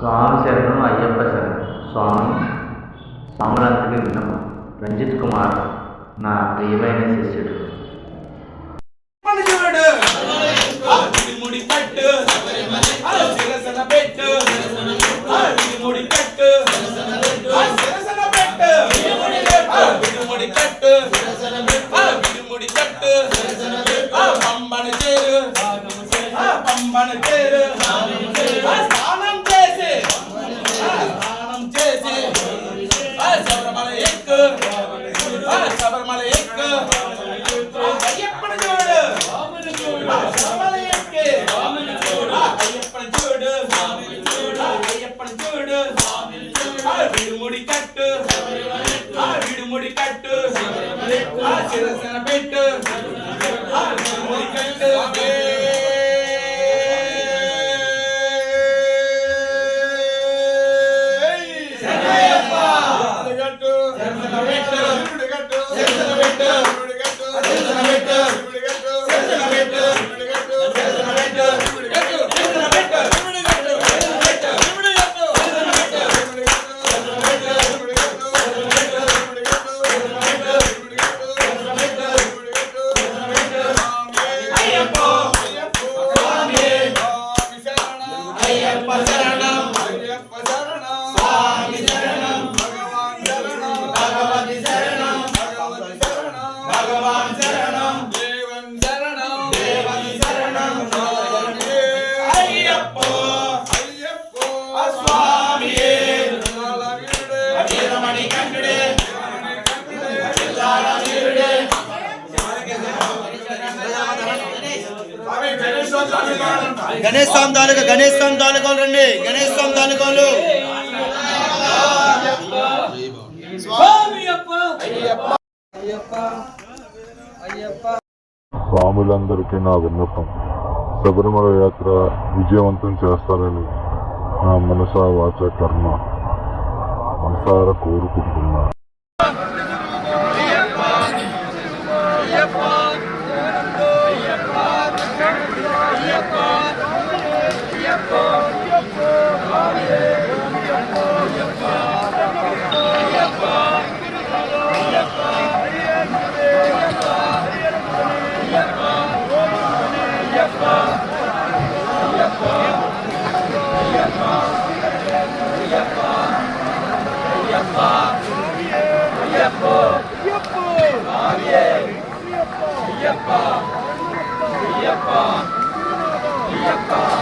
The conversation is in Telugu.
சுவாமி சரணம் ஐயப்ப சரணம். சுவாமி சாமராஜுக்கு விண்ணப்பம். ரஞ்சித் குமார் நான் இவனை சிஸ்டர் பம்பன தேரு. பம்பன தேரு. గుడి కట్టు. ఆ విడుముడి కట్టు. ఆ శిరసన పెట్టు. పచ్చరణం గణేష్ స్వామి తాలూకా గణేష్ స్వామి తాలూకాలు రండి. గణేష్ స్వామి తాలూకాలు స్వాములందరికీ నా విన్నపం. శబరిమల యాత్ర విజయవంతం చేస్తారని నా మనసా వాచ కర్మ మనసారా కోరుకుంటున్నాను Yep, yep, yep, yep, yep, yep, yep, yep,